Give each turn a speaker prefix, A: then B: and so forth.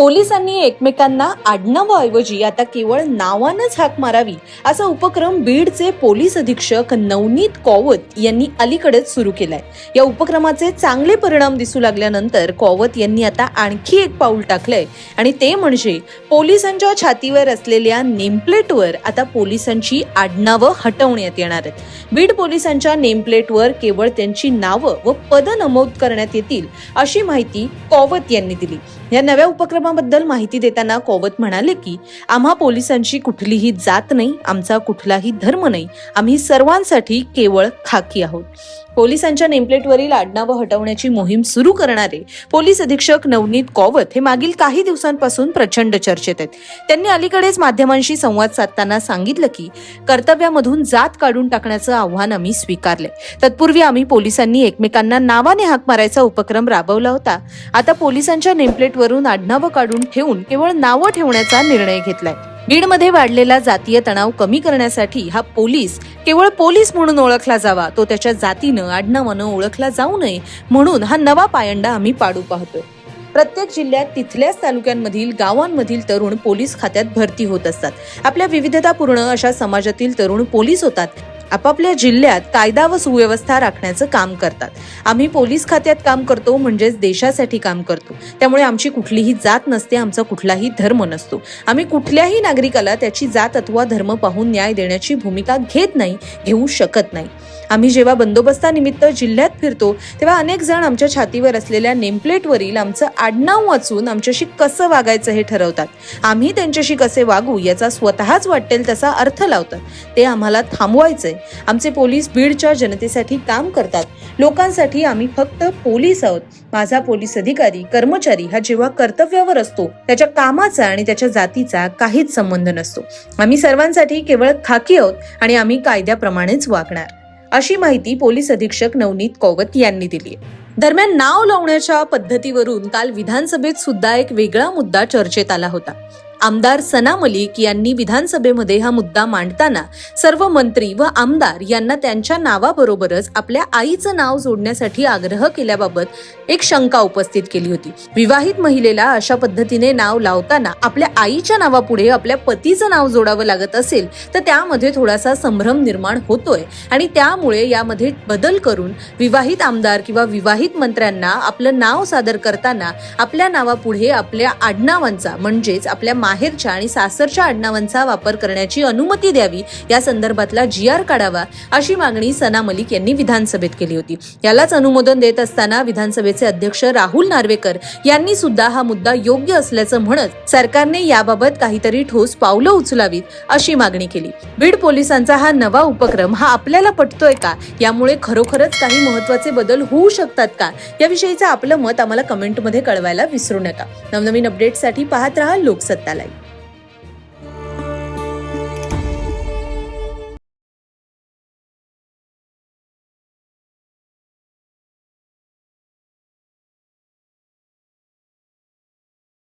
A: पोलिसांनी एकमेकांना आडनावाऐवजी आता केवळ नावानंच हाक मारावी असा उपक्रम बीडचे पोलीस अधीक्षक नवनीत कौवत यांनी अलीकडेच सुरू केलाय. या उपक्रमाचे चांगले परिणाम दिसू लागल्यानंतर कौवत यांनी आता आणखी एक पाऊल टाकलंय. आणि ते म्हणजे पोलिसांच्या छातीवर असलेल्या नेमप्लेटवर आता पोलिसांची आडनावं हटवण्यात येणार आहेत. बीड पोलिसांच्या नेमप्लेटवर केवळ त्यांची नावं व पद नमूद करण्यात येतील अशी माहिती कौवत यांनी दिली. या नव्या उपक्रमाबद्दल माहिती देताना कोवत म्हणाले की आम्हा पोलिसांची कुठलीही जात नाही आमचा कुठलाही धर्म नाही. आम्ही सर्वांसाठी केवळ खाकी आहोत. पोलिसांच्या नेमप्लेटवरील आडनावं हटवण्याची मोहीम सुरू करणारे पोलीस अधीक्षक नवनीत कौवत हे मागील काही दिवसांपासून प्रचंड चर्चेत आहेत. त्यांनी अलीकडेच माध्यमांशी संवाद साधताना सांगितलं की कर्तव्यामधून जात काढून टाकण्याचं आव्हान आम्ही स्वीकारले. तत्पूर्वी आम्ही पोलिसांनी एकमेकांना नावाने हाक मारायचा उपक्रम राबवला होता. आता पोलिसांच्या नेमप्लेटवरून आडनावं काढून ठेवून केवळ नावं ठेवण्याचा निर्णय घेतलाय. बीडमध्ये वाढलेला जातीय तणाव कमी करण्यासाठी हा पोलीस केवळ पोलीस म्हणून ओळखला जावा तो त्याच्या जातीनं आडनावानं ओळखला जाऊ नये म्हणून हा नवा पायंडा आम्ही पाडू पाहतोय. प्रत्येक जिल्ह्यात तिथल्याच तालुक्यांमधील गावांमधील तरुण पोलीस खात्यात भरती होत असतात. आपल्या विविधतापूर्ण अशा समाजातील तरुण पोलीस होतात. आपापल्या जिल्ह्यात कायदा व सुव्यवस्था राखण्याचं काम करतात. आम्ही पोलीस खात्यात काम करतो म्हणजेच देशासाठी काम करतो. त्यामुळे आमची कुठलीही जात नसते आमचा कुठलाही धर्म नसतो. आम्ही कुठल्याही नागरिकाला त्याची जात अथवा धर्म पाहून न्याय देण्याची भूमिका घेत नाही घेऊ शकत नाही. आम्ही जेव्हा बंदोबस्तानिमित्त जिल्ह्यात फिरतो तेव्हा अनेक जण आमच्या छातीवर असलेल्या नेमप्लेटवरील आमचं आडनाव वाचून आमच्याशी कसं वागायचं हे ठरवतात. आम्ही त्यांच्याशी कसे वागू याचा स्वतःच वाटेल तसा अर्थ लावतात. ते आम्हाला थांबवायचंय. आमचे पोलीस बीडच्या जनतेसाठी काम करतात. लोकांसाठी आम्ही फक्त पोलीस आहोत. माझा पोलीस अधिकारी कर्मचारी हा जेव्हा कर्तव्यावर असतो त्याच्या कामाचा आणि त्याच्या जातीचा काहीच संबंध नसतो. आम्ही सर्वांसाठी केवळ खाकी आहोत आणि आम्ही कायद्याप्रमाणेच वागणार. अशी माहिती पोलीस अधीक्षक नवनीत कौवत यांनी दिली दरम्यान नाव लावण्याच्या पद्धतीवरून काल विधानसभेत सुद्धा एक वेगळा मुद्दा चर्चेत आला होता. आमदार सना मलिक यांनी विधानसभेमध्ये हा मुद्दा मांडताना सर्व मंत्री व आमदार यांना त्यांच्या नावाबरोबरच आपल्या आईचं नाव जोडण्यासाठी आग्रह केल्याबाबत एक शंका उपस्थित केली होती. विवाहित महिलेला अशा पद्धतीने नाव लावताना आपल्या आईच्या नावापुढे आपल्या पतीचं नाव जोडावं लागत असेल तर त्यामध्ये थोडासा संभ्रम निर्माण होतोय आणि त्यामुळे यामध्ये बदल करून विवाहित आमदार किंवा विवाहित मंत्र्यांना आपलं नाव सादर करताना आपल्या नावापुढे आपल्या आडनावांचा म्हणजेच आपल्या माहेरच्या आणि सासरच्या आडनावांचा वापर करण्याची अनुमती द्यावी या संदर्भातला जी आर काढावा अशी मागणी सना मलिक यांनी विधानसभेत केली होती. यालाच अनुमोदन देत असताना विधानसभेचे अध्यक्ष राहुल नार्वेकर यांनी सुद्धा हा मुद्दा योग्य असल्याचं म्हणत सरकारने याबाबत काहीतरी ठोस पावलं उचलावीत अशी मागणी केली. बीड पोलिसांचा हा नवा उपक्रम हा आपल्याला पटतोय का? यामुळे खरोखरच काही महत्त्वाचे बदल होऊ शकतात का? याविषयीचं आपलं मत आम्हाला कमेंटमध्ये कळवायला विसरू नका. नवनवीन अपडेटसाठी पाहत राहा लोकसत्ता